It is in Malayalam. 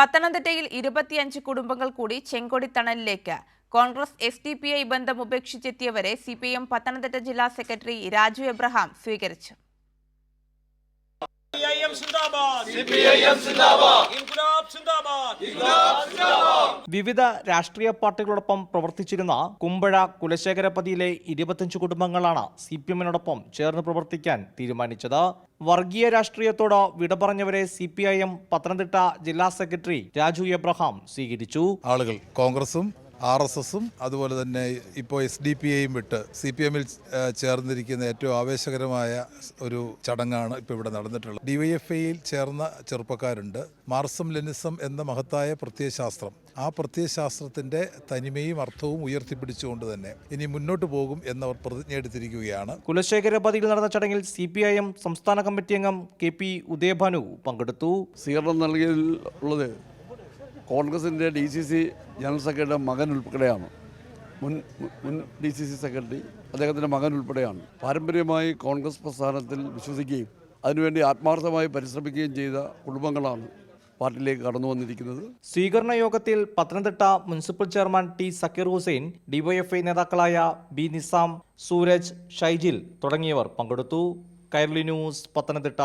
പത്തനംതിട്ടയിൽ ഇരുപത്തിയഞ്ച് കുടുംബങ്ങൾ കൂടി ചെങ്കൊടിത്തണലിലേക്ക്. Congress S D P I ബന്ധം ഉപേക്ഷിച്ചെത്തിയവരെ സി പി എം പത്തനംതിട്ട ജില്ലാ സെക്രട്ടറി രാജു എബ്രഹാം സ്വീകരിച്ചു. സിപിഐഎം സിന്ദാബാദ്. സിപിഐഎം സിന്ദാബാദ്. ഇൻകുലാബ് സിന്ദാബാദ്. വിവിധ രാഷ്ട്രീയ പാർട്ടികളോടൊപ്പം പ്രവർത്തിച്ചിരുന്ന കുമ്പഴ കുലശേഖരപതിയിലെ ഇരുപത്തഞ്ച് കുടുംബങ്ങളാണ് സി പി എമ്മിനോടൊപ്പം ചേർന്ന് പ്രവർത്തിക്കാൻ തീരുമാനിച്ചത്. വർഗീയ രാഷ്ട്രീയത്തോട് വിട പറഞ്ഞവരെ C P I M Pathanamthitta ജില്ലാ സെക്രട്ടറി രാജു എബ്രഹാം സ്വീകരിച്ചു. ആളുകൾ കോൺഗ്രസും ആർ എസ് എസും അതുപോലെ തന്നെ ഇപ്പോൾ എസ് ഡി പി ഐയും വിട്ട് സി പി എമ്മിൽ ചേർന്നിരിക്കുന്ന ഏറ്റവും ആവേശകരമായ ഒരു ചടങ്ങാണ് ഇപ്പോൾ ഇവിടെ നടന്നിട്ടുള്ളത്. ഡി വൈ എഫ് ഐയിൽ ചേർന്ന ചെറുപ്പക്കാരുണ്ട്. മാർസം ലെനിസം എന്ന മഹത്തായ പ്രത്യയശാസ്ത്രം. ആ പ്രത്യയശാസ്ത്രത്തിന്റെ തനിമയും അർത്ഥവും ഉയർത്തിപ്പിടിച്ചുകൊണ്ട് തന്നെ ഇനി മുന്നോട്ട് പോകും എന്നവർ പ്രതിജ്ഞ എടുത്തിരിക്കുകയാണ്. കുലശേഖരപതിയിൽ നടന്ന ചടങ്ങിൽ സി പി ഐ എം സംസ്ഥാന കമ്മിറ്റി അംഗം കെ പി ഉദയഭാനു പങ്കെടുത്തു. സ്വീകരണം നൽകിയതിൽ ഉള്ളത് കോൺഗ്രസിന്റെ D C C general secretary മകൻ ഉൾപ്പെടെയാണ്. മുൻ മുൻ ഡി സി സി സെക്രട്ടറി അദ്ദേഹത്തിന്റെ മകൻ ഉൾപ്പെടെയാണ്. പാരമ്പര്യമായി കോൺഗ്രസ് പ്രസ്ഥാനത്തിൽ വിശ്വസിക്കുകയും അതിനുവേണ്ടി ആത്മാർത്ഥമായി പരിശ്രമിക്കുകയും ചെയ്ത കുടുംബങ്ങളാണ് പാർട്ടിയിലേക്ക് കടന്നു വന്നിരിക്കുന്നത്. സ്വീകരണ യോഗത്തിൽ Pathanamthitta municipal chairman T Zakir Hussain DYFI നേതാക്കളായ ബി നിസാം സൂരജ് ഷൈജിൽ തുടങ്ങിയവർ പങ്കെടുത്തു. കൈരളി ന്യൂസ് പത്തനംതിട്ട.